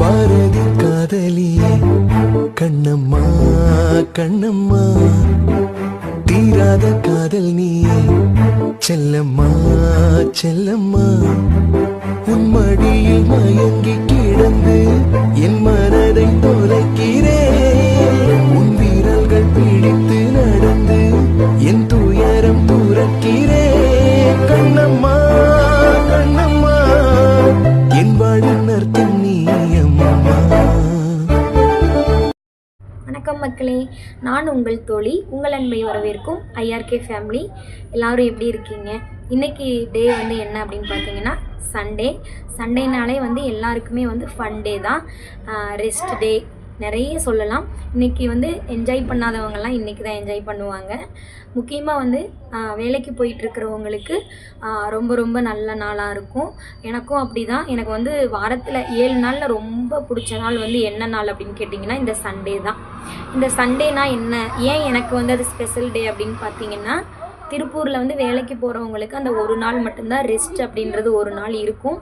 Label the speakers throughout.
Speaker 1: பாரதி காதலியே கண்ணம்மா கண்ணம்மா. தீராத காதல் நீ செல்லம்மா செல்லம்மா. உன் மடியில் மயங்கி கிடந்து என் மனதை தொலைக்கிறேன்
Speaker 2: மக்களே நான் உங்கள் தோழி உங்கள் அன்பை வரவேற்கும் ஐஆர்கே ஃபேமிலி எல்லாரும் எப்படி இருக்கீங்க? இன்னைக்கு டே வந்து என்ன அப்படின்னு பார்த்தீங்கன்னா சண்டே சண்டேனாலே வந்து எல்லாருக்குமே வந்து ஃபன் டே தான். ரெஸ்ட் டே நிறைய சொல்லலாம். இன்றைக்கி வந்து என்ஜாய் பண்ணாதவங்கலாம் இன்றைக்கி தான் என்ஜாய் பண்ணுவாங்க. முக்கியமாக வந்து வேலைக்கு போயிட்டுருக்கிறவங்களுக்கு ரொம்ப ரொம்ப நல்ல நாளாக இருக்கும். எனக்கும் அப்படி தான் எனக்கு வந்து வாரத்தில் ஏழு நாளில் ரொம்ப பிடிச்ச நாள் வந்து என்ன நாள் அப்படின்னு கேட்டிங்கன்னா இந்த சண்டே தான். இந்த சண்டேனா என்ன? ஏன் எனக்கு வந்து அது ஸ்பெஷல் டே அப்படின்னு பார்த்தீங்கன்னா திருப்பூரில் வந்து வேலைக்கு போகிறவங்களுக்கு அந்த ஒரு நாள் மட்டும்தான் ரெஸ்ட் அப்படின்றது ஒரு நாள் இருக்கும்.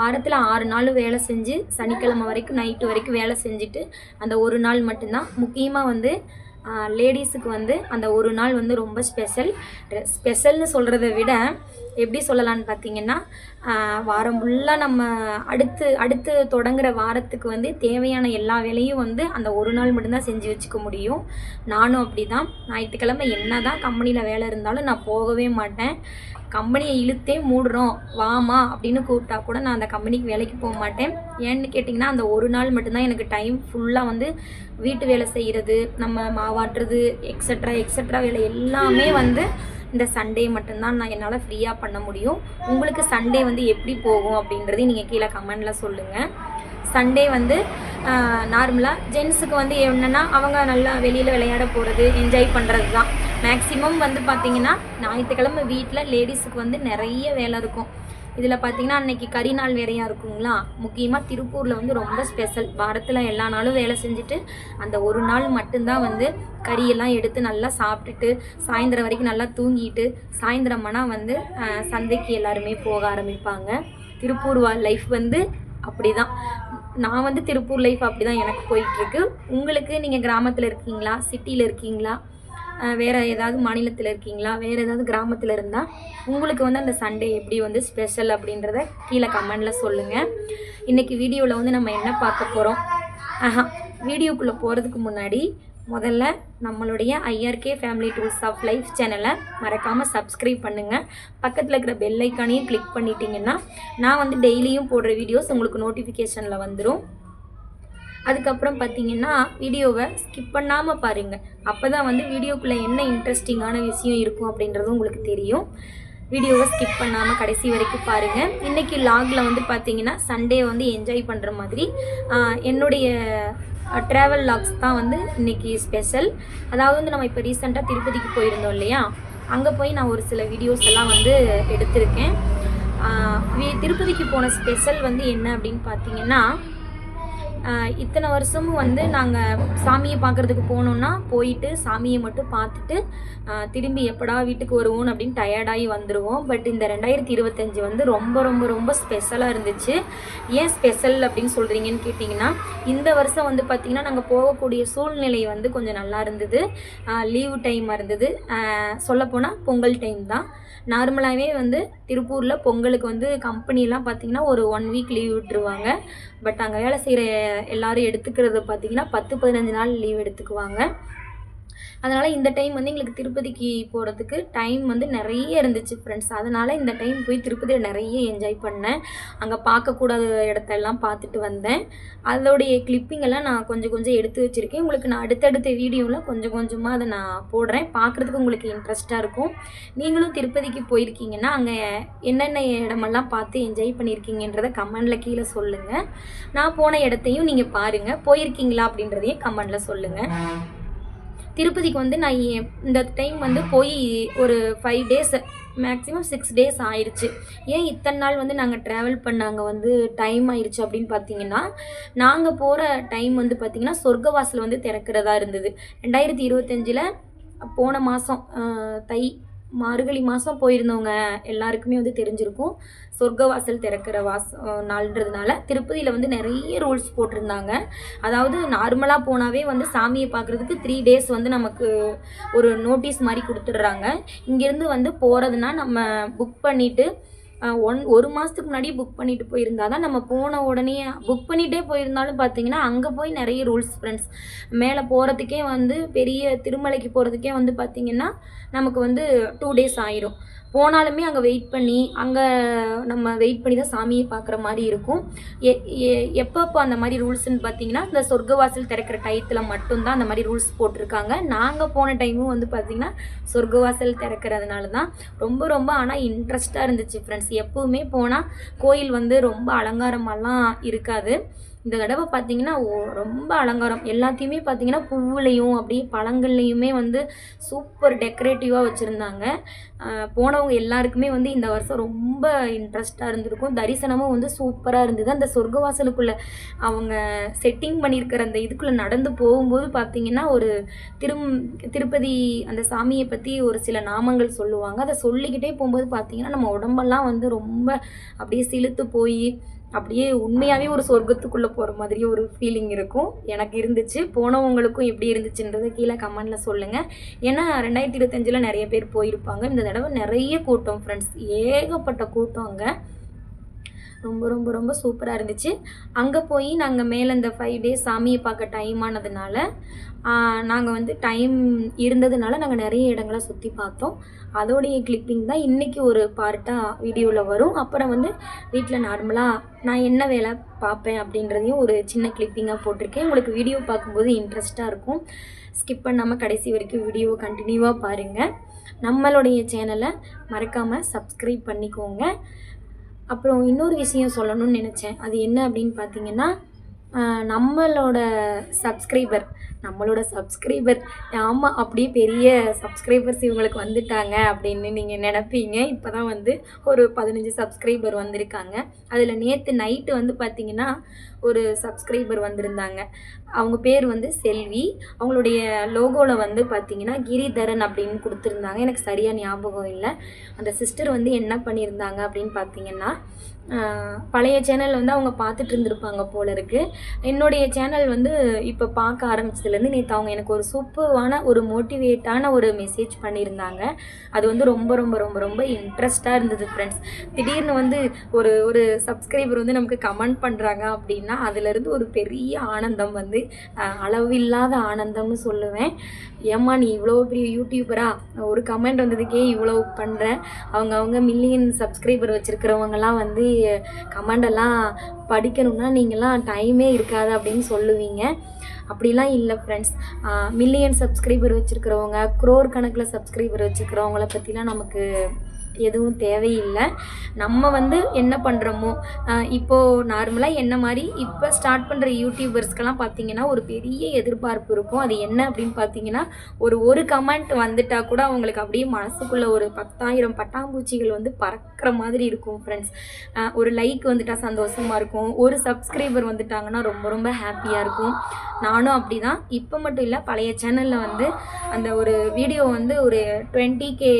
Speaker 2: வாரத்தில் ஆறு நாள் வேலை செஞ்சு சனிக்கிழமை வரைக்கும் நைட்டு வரைக்கும் வேலை செஞ்சுட்டு அந்த ஒரு நாள் மட்டும்தான். முக்கியமாக வந்து லேடிஸுக்கு வந்து அந்த ஒரு நாள் வந்து ரொம்ப ஸ்பெஷல். ஸ்பெஷல்னு சொல்கிறத விட எப்படி சொல்லலான்னு பார்த்தீங்கன்னா வாரம் ஃபுல்லாக நம்ம அடுத்து அடுத்து தொடங்குற வாரத்துக்கு வந்து தேவையான எல்லா வேலையும் வந்து அந்த ஒரு நாள் மட்டும்தான் செஞ்சு வச்சுக்க முடியும். நானும் அப்படி தான் ஞாயிற்றுக்கிழமை என்ன தான் கம்பெனியில் வேலை இருந்தாலும் நான் போகவே மாட்டேன். கம்பெனியை இழுத்தே மூடுறோம் வாமா அப்படின்னு கூப்பிட்டா கூட நான் அந்த கம்பெனிக்கு வேலைக்கு போக மாட்டேன். ஏன்னு கேட்டிங்கன்னா அந்த ஒரு நாள் மட்டும்தான் எனக்கு டைம் ஃபுல்லாக வந்து வீட்டு வேலை செய்கிறது நம்ம மாவாட்டுறது எக்ஸட்ரா எக்ஸட்ரா வேலை எல்லாமே வந்து இந்த சண்டே மட்டும்தான் நான் என்னால் ஃப்ரீயாக பண்ண முடியும். உங்களுக்கு சண்டே வந்து எப்படி போகும் அப்படின்றதையும் நீங்கள் கீழே கமெண்டில் சொல்லுங்கள் சண்டே வந்து நார்மலாக ஜென்ஸுக்கு வந்து என்னென்னா அவங்க நல்லா வெளியில் விளையாட போகிறது என்ஜாய் பண்ணுறது தான் மேக்ஸிமம் வந்து பார்த்திங்கன்னா ஞாயிற்றுக்கிழமை வீட்டில் லேடிஸுக்கு வந்து நிறைய வேலை இருக்கும். இதில் பார்த்தீங்கன்னா அன்னைக்கு கறி நாள் வேறையாக இருக்குங்களா? முக்கியமாக திருப்பூரில் வந்து ரொம்ப ஸ்பெஷல் வாரத்தில் எல்லா நாளும் வேலை செஞ்சுட்டு அந்த ஒரு நாள் மட்டும்தான் வந்து கறியெல்லாம் எடுத்து நல்லா சாப்பிட்டுட்டு சாயந்தரம் வரைக்கும் நல்லா தூங்கிட்டு சாயந்தரமானால் வந்து சந்தைக்கு எல்லாருமே போக ஆரம்பிப்பாங்க. திருப்பூர் லைஃப் வந்து அப்படி தான் நான் வந்து திருப்பூர் லைஃப் அப்படி தான் எனக்கு போயிட்டுருக்கு உங்களுக்கு நீங்கள் கிராமத்தில் இருக்கீங்களா? சிட்டியில் இருக்கீங்களா? வேறு ஏதாவது மாநிலத்தில் இருக்கீங்களா? வேறு ஏதாவது கிராமத்தில் இருந்தால் உங்களுக்கு வந்து அந்த சண்டே எப்படி வந்து ஸ்பெஷல் அப்படின்றத கீழே கமெண்டில் சொல்லுங்கள் இன்றைக்கி வீடியோவில் வந்து நம்ம என்ன பார்க்க போகிறோம் ஆஹா வீடியோக்குள்ளே போகிறதுக்கு முன்னாடி முதல்ல நம்மளுடைய IRK family tools of life சேனலை மறக்காமல் சப்ஸ்கிரைப் பண்ணுங்கள் பக்கத்தில் இருக்கிற பெல் ஐக்கானையும் கிளிக் பண்ணிட்டீங்கன்னா நான் வந்து டெய்லியும் போடுற வீடியோஸ் உங்களுக்கு நோட்டிஃபிகேஷனில் வந்துடும் அதுக்கப்புறம் பார்த்தீங்கன்னா வீடியோவை ஸ்கிப் பண்ணாமல் பாருங்கள் அப்போ தான் வந்து வீடியோக்குள்ளே என்ன இன்ட்ரெஸ்டிங்கான விஷயம் இருக்கும் அப்படின்றது உங்களுக்கு தெரியும். வீடியோவை ஸ்கிப் பண்ணாமல் கடைசி வரைக்கும் பாருங்கள் இன்றைக்கி லாகில் வந்து பார்த்தீங்கன்னா சண்டே வந்து என்ஜாய் பண்ணுற மாதிரி என்னுடைய ட்ராவல் லாக்ஸ் தான் வந்து இன்றைக்கி ஸ்பெஷல் அதாவது வந்து நம்ம இப்போ ரீசெண்டாக திருப்பதிக்கு போயிருந்தோம் இல்லையா? அங்கே போய் நான் ஒரு சில வீடியோஸ் எல்லாம் வந்து எடுத்திருக்கேன். திருப்பதிக்கு போன ஸ்பெஷல் வந்து என்ன அப்படின்னு பார்த்தீங்கன்னா இத்தனை வருஷமும் வந்து நாங்கள் சாமியை பார்க்குறதுக்கு போனோம்னா போயிட்டு சாமியை மட்டும் பார்த்துட்டு திரும்பி எப்படா வீட்டுக்கு வருவோம் அப்படின்னு டயர்டாகி வந்துடுவோம் பட் இந்த ரெண்டாயிரத்தி இருபத்தஞ்சி வந்து ரொம்ப ரொம்ப ரொம்ப ஸ்பெஷலாக இருந்துச்சு. ஏன் ஸ்பெஷல் அப்படின்னு சொல்கிறீங்கன்னு கேட்டிங்கன்னா இந்த வருஷம் வந்து பார்த்திங்கன்னா நாங்கள் போகக்கூடிய சூழ்நிலை வந்து கொஞ்சம் நல்லா இருந்தது. லீவு டைமாக இருந்தது. சொல்லப்போனால் பொங்கல் டைம் தான். நார்மலாகவே வந்து திருப்பூரில் பொங்கலுக்கு வந்து கம்பெனிலாம் பார்த்திங்கன்னா ஒரு ஒன் வீக் லீவ் விட்டுருவாங்க. பட் அங்கே வேலை செய்கிற எல்லாரும் எடுத்துக்கிறது பார்த்திங்கன்னா பத்து பதினஞ்சு நாள் லீவ் எடுத்துக்குவாங்க. அதனால் இந்த டைம் வந்து எங்களுக்கு திருப்பதிக்கு போகிறதுக்கு டைம் வந்து நிறைய இருந்துச்சு ஃப்ரெண்ட்ஸ் அதனால் இந்த டைம் போய் திருப்பதியில் நிறைய என்ஜாய் பண்ணேன். அங்கே பார்க்கக்கூடாத இடத்தெல்லாம் பார்த்துட்டு வந்தேன். அதோடைய கிளிப்பிங் எல்லாம் நான் கொஞ்சம் கொஞ்சம் எடுத்து வச்சுருக்கேன். உங்களுக்கு நான் அடுத்தடுத்த வீடியோவில் கொஞ்சம் கொஞ்சமாக அதை நான் போடுறேன். பார்க்குறதுக்கு உங்களுக்கு இன்ட்ரெஸ்ட்டாக இருக்கும். நீங்களும் திருப்பதிக்கு போயிருக்கீங்கன்னா அங்கே என்னென்ன இடமெல்லாம் பார்த்து என்ஜாய் பண்ணியிருக்கீங்கன்றத கமெண்டில் கீழே சொல்லுங்கள் நான் போன இடத்தையும் நீங்கள் பாருங்கள் போயிருக்கீங்களா அப்படின்றதையும் கமெண்டில் சொல்லுங்கள் திருப்பதிக்கு வந்து நான் இந்த டைம் வந்து போய் ஒரு five days maximum six days ஆயிடுச்சு ஏன் இத்தனை நாள் வந்து நாங்கள் ட்ராவல் பண்ணாங்க வந்து டைம் ஆயிடுச்சு அப்படின்னு பார்த்தீங்கன்னா நாங்கள் போகிற டைம் வந்து பார்த்திங்கன்னா சொர்க்கவாசல் வந்து திறக்கிறதா இருந்தது. ரெண்டாயிரத்தி இருபத்தஞ்சில் போன மாதம் தை மார்கழி மாதம் போயிருந்தவங்க எல்லாருக்குமே வந்து தெரிஞ்சிருக்கும். சொர்க்கவாசல் திறக்கிற வாச நாள்ன்றதுனால திருப்பதியில் வந்து நிறைய ரூல்ஸ் போட்டிருந்தாங்க. அதாவது நார்மலாக போனாவே வந்து சாமியை பார்க்குறதுக்கு த்ரீ டேஸ் வந்து நமக்கு ஒரு நோட்டீஸ் மாதிரி கொடுத்துட்றாங்க. இங்கேருந்து வந்து போகிறதுனா நம்ம புக் பண்ணிவிட்டு ஒன் ஒரு மாதத்துக்கு முன்னாடி புக் பண்ணிட்டு போயிருந்தா தான் நம்ம போன உடனே புக் பண்ணிகிட்டே போயிருந்தாலும் பார்த்தீங்கன்னா அங்கே போய் நிறைய ரூல்ஸ் ஃப்ரெண்ட்ஸ் மேலே போகிறதுக்கே வந்து பெரிய திருமலைக்கு போகிறதுக்கே வந்து பார்த்திங்கன்னா நமக்கு வந்து டூ டேஸ் ஆயிரும். போனாலுமே அங்கே வெயிட் பண்ணி அங்கே நம்ம வெயிட் பண்ணி தான் சாமியை பார்க்குற மாதிரி இருக்கும். எ எ- எப்பப்போ அந்த மாதிரி ரூல்ஸ்னு பார்த்தீங்கன்னா இந்த சொர்க்கவாசல் திறக்கிற டயத்தில் மட்டும்தான் அந்த மாதிரி ரூல்ஸ் போட்டிருக்காங்க. நாங்கள் போன டைமும் வந்து பார்த்திங்கன்னா சொர்க்கவாசல் திறக்கிறதுனால தான். ரொம்ப ரொம்ப ஆனால் இன்ட்ரெஸ்ட்டாக இருந்துச்சு ஃப்ரெண்ட்ஸ் எப்போவுமே போனால் கோயில் வந்து ரொம்ப அலங்காரமெல்லாம் இருக்காது. இந்த தடவை பார்த்தீங்கன்னா ஓ- ரொம்ப அலங்காரம். எல்லாத்தையுமே பார்த்தீங்கன்னா பூவுலையும் அப்படியே பழங்கள்லையுமே வந்து சூப்பர் டெக்கரேட்டிவாக வச்சுருந்தாங்க. போனவங்க எல்லாருக்குமே வந்து இந்த வருஷம் ரொம்ப இன்ட்ரெஸ்ட்டாக இருந்திருக்கும். தரிசனமும் வந்து சூப்பராக இருந்தது. அந்த சொர்க்கவாசலுக்குள்ளே அவங்க செட்டிங் பண்ணியிருக்கிற அந்த இதுக்குள்ளே நடந்து போகும்போது பார்த்தீங்கன்னா ஒரு திரும் திருப்பதி அந்த சாமியை பற்றி ஒரு சில நாமங்கள் சொல்லுவாங்க. அதை சொல்லிக்கிட்டே போகும்போது பார்த்தீங்கன்னா நம்ம உடம்பெல்லாம் வந்து ரொம்ப அப்படியே சிலுத்து போய் அப்படியே உண்மையாகவே ஒரு சொர்க்கத்துக்குள்ளே போகிற மாதிரி ஒரு ஃபீலிங் இருக்கும். எனக்கு இருந்துச்சு. போனவங்களுக்கும் எப்படி இருந்துச்சுன்றதை கீழே கமெண்டில் சொல்லுங்கள் ஏன்னா ரெண்டாயிரத்தி இருபத்தஞ்சில் நிறைய பேர் போயிருப்பாங்க. இந்த தடவை நிறைய கூட்டம் ஃப்ரெண்ட்ஸ் ஏகப்பட்ட கூட்டம் அங்கே. ரொம்ப ரொம்ப ரொம்ப சூப்பராக இருந்துச்சு. அங்கே போய் நாங்கள் மேலே இந்த ஃபைவ் டேஸ் சாமியை பார்க்க டைம் ஆனதுனால நாங்கள் வந்து டைம் இருந்ததுனால நாங்கள் நிறைய இடங்களை சுற்றி பார்த்தோம். அதோடைய கிளிப்பிங் தான் இன்றைக்கி ஒரு பார்ட்டாக வீடியோவில் வரும். அப்புறம் வந்து வீட்டில் நார்மலாக நான் என்ன வேலை பார்ப்பேன் அப்படின்றதையும் ஒரு சின்ன கிளிப்பிங்காக போட்டிருக்கேன். உங்களுக்கு வீடியோ பார்க்கும்போது இன்ட்ரெஸ்ட்டாக இருக்கும். ஸ்கிப் பண்ணாமல் கடைசி வரைக்கும் வீடியோவை கண்டினியூவாக பாருங்கள் நம்மளுடைய சேனலை மறக்காமல் சப்ஸ்கிரைப் பண்ணிக்கோங்க. அப்புறம் இன்னொரு விஷயம் சொல்லணும்னு நினச்சேன். அது என்ன அப்படின்னு பார்த்தீங்கன்னா நம்மளோட சப்ஸ்கிரைபர் நம்மளோட சப்ஸ்கிரைபர் ஆமாம் அப்படியே பெரிய சப்ஸ்கிரைபர்ஸ் இவங்களுக்கு வந்துட்டாங்க அப்படின்னு நீங்கள் நினைப்பீங்க. இப்போ தான் வந்து ஒரு பதினஞ்சு சப்ஸ்கிரைபர் வந்திருக்காங்க. அதில் நேற்று நைட்டு வந்து பார்த்தீங்கன்னா ஒரு சப்ஸ்கிரைபர் வந்திருந்தாங்க. அவங்க பேர் வந்து செல்வி. அவங்களுடைய லோகோவில் வந்து பார்த்தீங்கன்னா கிரிதரன் அப்படின்னு கொடுத்துருந்தாங்க. எனக்கு சரியாக ஞாபகம் இல்லை. அந்த சிஸ்டர் வந்து என்ன பண்ணியிருந்தாங்க அப்படின்னு பார்த்தீங்கன்னா பழைய சேனல் வந்து அவங்க பார்த்துட்டு இருந்திருப்பாங்க போல இருக்கு. என்னுடைய சேனல் வந்து இப்போ பார்க்க ஆரம்பிச்சதுலேருந்து நேற்று அவங்க எனக்கு ஒரு சூப்பரான ஒரு மோட்டிவேட்டான ஒரு மெசேஜ் பண்ணியிருந்தாங்க அது வந்து ரொம்ப ரொம்ப ரொம்ப ரொம்ப இன்ட்ரெஸ்ட்டாக இருந்தது ஃப்ரெண்ட்ஸ் திடீர்னு வந்து ஒரு ஒரு சப்ஸ்கிரைபர் வந்து நமக்கு கமெண்ட் பண்ணுறாங்க அப்படின்னா அதுலேருந்து ஒரு பெரிய ஆனந்தம் வந்து அளவில்லாத ஆனந்தம்னு சொல்லுவேன். ஏம்மா நீ இவ்வளோ பெரிய யூடியூபரா ஒரு கமெண்ட் வந்ததுக்கே இவ்வளோ பண்ணுற அவங்க அவங்க மில்லியன் சப்ஸ்கிரைபர் வச்சுருக்கிறவங்கலாம் வந்து கமெண்டெல்லாம் படிக்கணும்னா நீங்களாம் டைமே இருக்காது அப்படின்னு சொல்லுவீங்க. அப்படிலாம் இல்லை ஃப்ரெண்ட்ஸ் மில்லியன் சப்ஸ்கிரைபர் வச்சுருக்கிறவங்க க்ரோர் கணக்கில் சப்ஸ்கிரைபர் வச்சுருக்கிறவங்கள பற்றிலாம் நமக்கு எதுவும் தேவையில்லை. நம்ம வந்து என்ன பண்ணுறோமோ இப்போது நார்மலாக என்ன மாதிரி இப்போ ஸ்டார்ட் பண்ணுற யூடியூபர்ஸ்க்கெல்லாம் பார்த்தீங்கன்னா ஒரு பெரிய எதிர்பார்ப்பு இருக்கும். அது என்ன அப்படின்னு பார்த்தீங்கன்னா ஒரு ஒரு கமெண்ட் வந்துட்டா கூட அவங்களுக்கு அப்படியே மனசுக்குள்ளே ஒரு பத்தாயிரம் பட்டாம்பூச்சிகள் வந்து பறக்கிற மாதிரி இருக்கும் ஃப்ரெண்ட்ஸ் ஒரு லைக் வந்துட்டா சந்தோஷமாக இருக்கும். ஒரு சப்ஸ்கிரைபர் வந்துட்டாங்கன்னா ரொம்ப ரொம்ப ஹாப்பியாக இருக்கும். நானும் அப்படி தான் இப்போ மட்டும் இல்லை பழைய சேனலில் வந்து அந்த ஒரு வீடியோ வந்து ஒரு டுவெண்ட்டி கே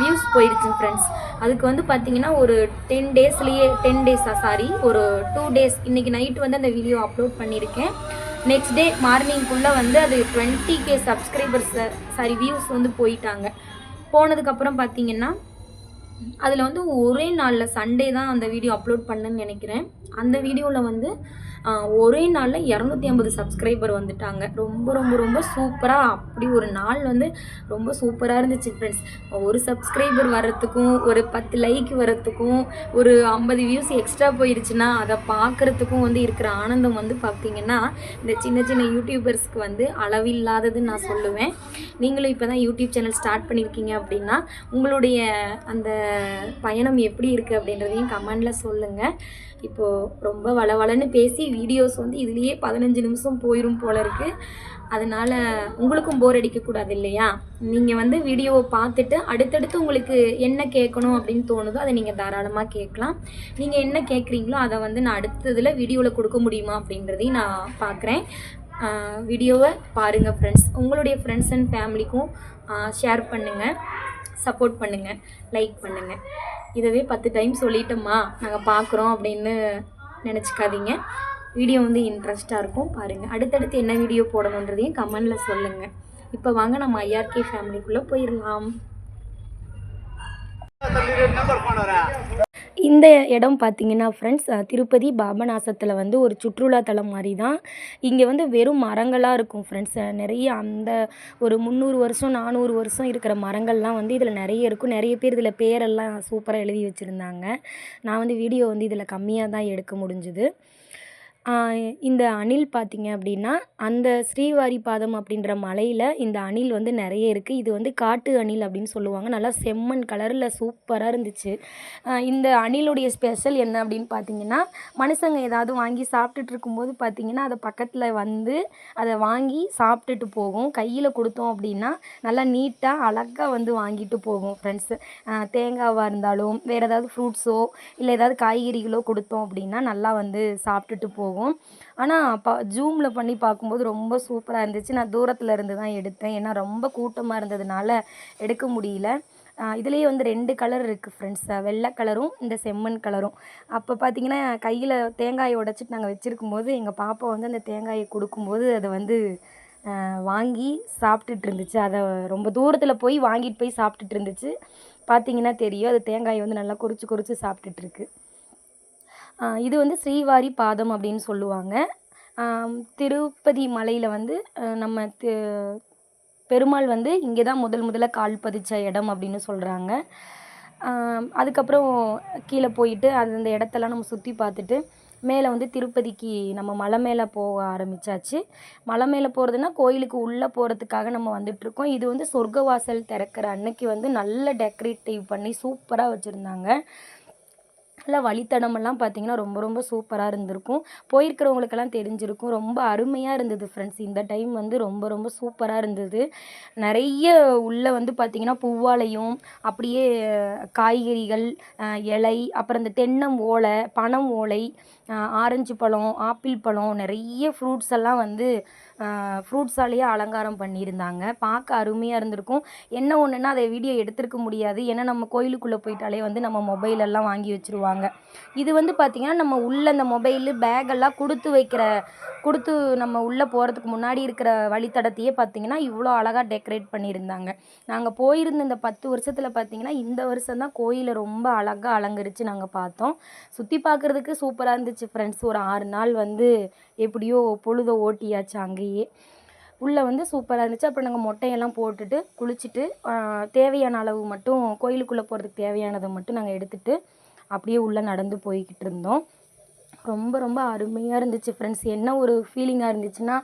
Speaker 2: வியூஸ் போயிடுச்சு ஃப்ரெண்ட்ஸ் அதுக்கு வந்து பார்த்தீங்கன்னா ஒரு டென் டேஸ்லேயே டென் டேஸா சாரி ஒரு டூ டேஸ் இன்றைக்கி நைட்டு வந்து அந்த வீடியோ அப்லோட் பண்ணியிருக்கேன் நெக்ஸ்ட் டே மார்னிங்குள்ளே வந்து அது twenty K subscribers sorry views வந்து போயிட்டாங்க. போனதுக்கப்புறம் பார்த்தீங்கன்னா அதில் வந்து ஒரே நாளில் சண்டே தான் அந்த வீடியோ அப்லோட் பண்ணுன்னு நினைக்கிறேன். அந்த வீடியோவில் வந்து ஒரே நாளில் இரநூத்தி ஐம்பது சப்ஸ்கிரைபர் வந்துட்டாங்க. ரொம்ப ரொம்ப ரொம்ப சூப்பராக அப்படி ஒரு நாள் வந்து ரொம்ப சூப்பராக இருந்துச்சு ஃப்ரெண்ட்ஸ் ஒரு சப்ஸ்கிரைபர் வர்றதுக்கும் ஒரு பத்து லைக் வர்றதுக்கும் ஒரு ஐம்பது வியூஸ் எக்ஸ்ட்ரா போயிருச்சுன்னா அதை பார்க்குறதுக்கும் வந்து இருக்கிற ஆனந்தம் வந்து பார்த்திங்கன்னா இந்த சின்ன சின்ன யூடியூபர்ஸ்க்கு வந்து அளவில்லாததுன்னு நான் சொல்லுவேன். நீங்களும் இப்போ தான் யூடியூப் சேனல் ஸ்டார்ட் பண்ணியிருக்கீங்க அப்படின்னா உங்களுடைய அந்த பயணம் எப்படி இருக்குது அப்படின்றதையும் கமெண்டில் சொல்லுங்கள் இப்போது ரொம்ப வளவளன்னு பேசி வீடியோஸ் வந்து இதுலேயே பதினஞ்சு நிமிஷம் போயிடும் போல இருக்குது அதனால் உங்களுக்கும் போர் அடிக்கக்கூடாது இல்லையா? நீங்கள் வந்து வீடியோவை பார்த்துட்டு அடுத்தடுத்து உங்களுக்கு என்ன கேட்கணும் அப்படின்னு தோணுதோ அதை நீங்கள் தாராளமாக கேட்கலாம். நீங்கள் என்ன கேட்குறீங்களோ அதை வந்து நான் அடுத்ததில் வீடியோவில் கொடுக்க முடியுமா அப்படின்றதையும் நான் பார்க்குறேன். வீடியோவை பாருங்கள் ஃப்ரெண்ட்ஸ் உங்களுடைய ஃப்ரெண்ட்ஸ் அண்ட் ஃபேமிலிக்கும் ஷேர் பண்ணுங்கள் சப்போர்ட் பண்ணுங்கள் லைக் பண்ணுங்கள் இதவே பத்து டைம் சொல்லிட்டோம்மா. நாங்கள் பார்க்குறோம் அப்படின்னு நினச்சிக்காதீங்க. வீடியோ வந்து இன்ட்ரெஸ்ட்டாக இருக்கும். பாருங்கள் அடுத்தடுத்து என்ன வீடியோ போடணுன்றதையும் கமெண்டில் சொல்லுங்கள் இப்போ வாங்க நம்ம ஐஆர்கே ஃபேமிலிக்குள்ளே போயிடலாம். இந்த இடம் பார்த்திங்கன்னா ஃப்ரெண்ட்ஸ் திருப்பதி பாபநாசத்தில் வந்து ஒரு சுற்றுலாத்தலம் மாதிரி தான் இங்கே வந்து வெறும் மரங்களாக இருக்கும் ஃப்ரெண்ட்ஸ் நிறைய அந்த ஒரு முந்நூறு வருஷம் நானூறு வருஷம் இருக்கிற மரங்கள்லாம் வந்து இதில் நிறைய இருக்கும். நிறைய பேர் இதில் பேரெல்லாம் சூப்பராக எழுதி வச்சுருந்தாங்க. நான் வந்து வீடியோ வந்து இதில் கம்மியாக தான் எடுக்க முடிஞ்சுது. இந்த அணில் பார்த்தீங்க அப்படின்னா அந்த ஸ்ரீவாரி பாதம் அப்படின்ற மலையில் இந்த அணில் வந்து நிறைய இருக்குது இது வந்து காட்டு அணில் அப்படின்னு சொல்லுவாங்க. நல்லா செம்மண் கலரில் சூப்பராக இருந்துச்சு. இந்த அணிலுடைய ஸ்பெஷல் என்ன அப்படின்னு பார்த்தீங்கன்னா மனுஷங்க ஏதாவது வாங்கி சாப்பிட்டுட்டு இருக்கும்போது பார்த்தீங்கன்னா அதை பக்கத்தில் வந்து அதை வாங்கி சாப்பிட்டுட்டு போகும். கையில் கொடுத்தோம் அப்படின்னா நல்லா நீட்டாக அழகாக வந்து வாங்கிட்டு போகும் ஃப்ரெண்ட்ஸு தேங்காவாக இருந்தாலும் வேறு ஏதாவது ஃப்ரூட்ஸோ இல்லை ஏதாவது காய்கறிகளோ கொடுத்தோம் அப்படின்னா நல்லா வந்து சாப்பிட்டுட்டு போகும். போகும். ஆனால் பா ஜூமில் பண்ணி பார்க்கும்போது ரொம்ப சூப்பராக இருந்துச்சு. நான் தூரத்தில் இருந்து தான் எடுத்தேன். ஏன்னா ரொம்ப கூட்டமாக இருந்ததுனால எடுக்க முடியல. இதுலேயே வந்து ரெண்டு கலர் இருக்குது ஃப்ரெண்ட்ஸ் வெள்ளை கலரும் இந்த செம்மண் கலரும் அப்போ பார்த்தீங்கன்னா கையில் தேங்காயை உடச்சிட்டு நாங்கள் வச்சுருக்கும்போது எங்கள் பாப்பா வந்து அந்த தேங்காயை கொடுக்கும்போது அதை வந்து வாங்கி சாப்பிட்டுட்டு இருந்துச்சு. அதை ரொம்ப தூரத்தில் போய் வாங்கிட்டு போய் சாப்பிட்டுட்டு இருந்துச்சு. பார்த்தீங்கன்னா தெரியும். அது தேங்காயை வந்து நல்லா குறித்து குறித்து சாப்பிட்டுட்ருக்கு இது வந்து ஸ்ரீவாரி பாதம் அப்படின்னு சொல்லுவாங்க. திருப்பதி மலையில் வந்து நம்ம பெருமாள் வந்து இங்கே தான் முதல் முதல்ல கால் பதிச்ச இடம் அப்படின்னு சொல்கிறாங்க அதுக்கப்புறம் கீழே போயிட்டு அது அந்த இடத்தெல்லாம் நம்ம சுற்றி பார்த்துட்டு மேலே வந்து திருப்பதிக்கு நம்ம மலை மேலே போக ஆரம்பித்தாச்சு மலை மேலே போகிறதுனா கோயிலுக்கு உள்ளே போகிறதுக்காக நம்ம வந்துட்டுருக்கோம் இது வந்து சொர்க்கவாசல் திறக்கிற அன்னைக்கு வந்து நல்ல டெக்கரேட்டிவ் பண்ணி சூப்பராக வச்சுருந்தாங்க. நல்லா வழித்தடமெல்லாம் பார்த்திங்கன்னா ரொம்ப ரொம்ப சூப்பராக இருந்திருக்கும். போயிருக்கிறவங்களுக்கெல்லாம் தெரிஞ்சிருக்கும். ரொம்ப அருமையாக இருந்தது ஃப்ரெண்ட்ஸ் இந்த டைம் வந்து ரொம்ப ரொம்ப சூப்பராக இருந்தது. நிறைய உள்ளே வந்து பார்த்திங்கன்னா பூவாலையும் அப்படியே காய்கறிகள் இலை அப்புறம் இந்த தென்னம் ஓலை பனம் ஓலை ஆரஞ்சு பழம் ஆப்பிள் பழம் நிறைய ஃப்ரூட்ஸ் எல்லாம் வந்து ஃப்ரூட்ஸாலேயே அலங்காரம் பண்ணியிருந்தாங்க. பார்க்க அருமையாக இருந்திருக்கும். என்ன ஒன்றுன்னா அதை வீடியோ எடுத்திருக்க முடியாது. ஏன்னா நம்ம கோயிலுக்குள்ளே போயிட்டாலே வந்து நம்ம மொபைலெல்லாம் வாங்கி வச்சுருவாங்க. இது வந்து பார்த்திங்கன்னா நம்ம உள்ளே அந்த மொபைலு பேகெல்லாம் கொடுத்து வைக்கிற கொடுத்து நம்ம உள்ளே போகிறதுக்கு முன்னாடி இருக்கிற வழித்தடத்தையே பார்த்திங்கன்னா இவ்வளோ அழகாக டெக்கரேட் பண்ணியிருந்தாங்க. நாங்கள் போயிருந்த இந்த பத்து வருஷத்தில் பார்த்திங்கன்னா இந்த வருஷம் தான் கோயிலை ரொம்ப அழகாக அலங்கரித்து நாங்கள் பார்த்தோம். சுற்றி பார்க்குறதுக்கு சூப்பராக இருந்துச்சு ஃப்ரெண்ட்ஸ் ஒரு ஆறு நாள் வந்து எப்படியோ பொழுதை ஓட்டியாச்சு அங்கேயே. உள்ளே வந்து சூப்பராக இருந்துச்சு. அப்புறம் நாங்கள் மொட்டையெல்லாம் போட்டுட்டு குளிச்சுட்டு தேவையான அளவு மட்டும் கோயிலுக்குள்ளே போகிறதுக்கு தேவையானதை மட்டும் நாங்கள் எடுத்துகிட்டு அப்படியே உள்ளே நடந்து போய்கிட்டு இருந்தோம். ரொம்ப ரொம்ப அருமையாக இருந்துச்சு ஃப்ரெண்ட்ஸ் என்ன ஒரு ஃபீலிங்காக இருந்துச்சுன்னா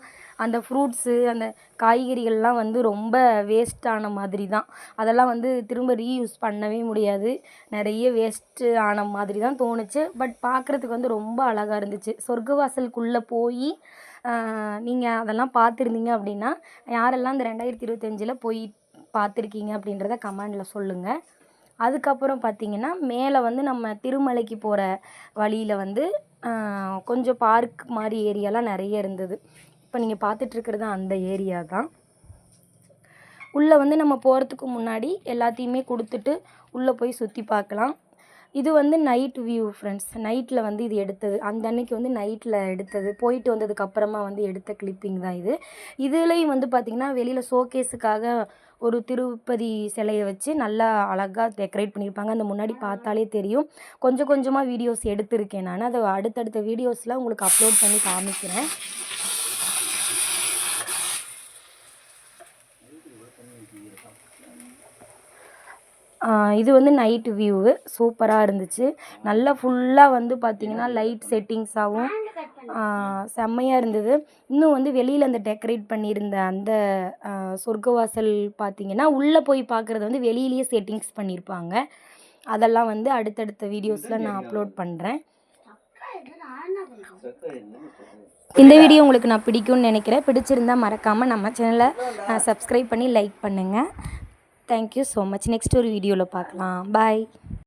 Speaker 2: அந்த ஃப்ரூட்ஸு அந்த காய்கறிகள்லாம் வந்து ரொம்ப வேஸ்ட்டான மாதிரி தான் அதெல்லாம் வந்து திரும்ப ரீயூஸ் பண்ணவே முடியாது. நிறைய வேஸ்ட்டு ஆன மாதிரி தான் தோணுச்சு. பட் பார்க்குறதுக்கு வந்து ரொம்ப அழகாக இருந்துச்சு. சொர்க்கவாசலுக்குள்ளே போய் நீங்கள் அதெல்லாம் பார்த்துருந்தீங்க அப்படின்னா யாரெல்லாம் இந்த ரெண்டாயிரத்தி இருபத்தஞ்சில் போய் பார்த்துருக்கீங்க அப்படின்றத கமெண்டில் சொல்லுங்கள் அதுக்கப்புறம் பார்த்திங்கன்னா மேலே வந்து நம்ம திருமலைக்கு போகிற வழியில் வந்து கொஞ்சம் பார்க் மாதிரி ஏரியாலாம் நிறைய இருந்தது. இப்போ நீங்கள் பார்த்துட்ருக்கிறது அந்த ஏரியா தான். உள்ளே வந்து நம்ம போகிறதுக்கு முன்னாடி எல்லாத்தையுமே கொடுத்துட்டு உள்ளே போய் சுற்றி பார்க்கலாம். இது வந்து நைட் வியூ ஃப்ரெண்ட்ஸ் நைட்டில் வந்து இது எடுத்தது. அந்த அன்னைக்கு வந்து நைட்டில் எடுத்தது. போயிட்டு வந்ததுக்கப்புறமா வந்து எடுத்த கிளிப்பிங் தான் இது. இதுலேயும் வந்து பார்த்திங்கன்னா வெளியில் ஷோகேஸுக்காக ஒரு திருப்பதி சிலையை வச்சு நல்லா அழகாக டெக்கரேட் பண்ணியிருப்பாங்க. அந்த முன்னாடி பார்த்தாலே தெரியும். கொஞ்சம் கொஞ்சமாக வீடியோஸ் எடுத்திருக்கேன் நான். அதை அடுத்தடுத்த வீடியோஸில் உங்களுக்கு அப்லோட் பண்ணி காமிக்கிறேன். இது வந்து நைட்டு வியூவு சூப்பராக இருந்துச்சு. நல்லா ஃபுல்லாக வந்து பார்த்திங்கன்னா லைட் செட்டிங்ஸாகவும் செம்மையாக இருந்தது. இன்னும் வந்து வெளியில் அந்த டெக்கரேட் பண்ணியிருந்த அந்த சொர்க்கவாசல் பார்த்திங்கன்னா உள்ளே போய் பார்க்குறது வந்து வெளியிலேயே செட்டிங்ஸ் பண்ணியிருப்பாங்க அதெல்லாம் வந்து அடுத்தடுத்த வீடியோஸில் நான் அப்லோட் பண்ணுறேன் இந்த வீடியோ உங்களுக்கு நான் பிடிக்கும்னு நினைக்கிறேன். பிடிச்சிருந்தால் மறக்காமல் நம்ம சேனலை சப்ஸ்கிரைப் பண்ணி லைக் பண்ணுங்கள் தேங்க்யூ ஸோ மச் நெக்ஸ்ட் ஒரு வீடியோவில் பார்க்கலாம். பாய்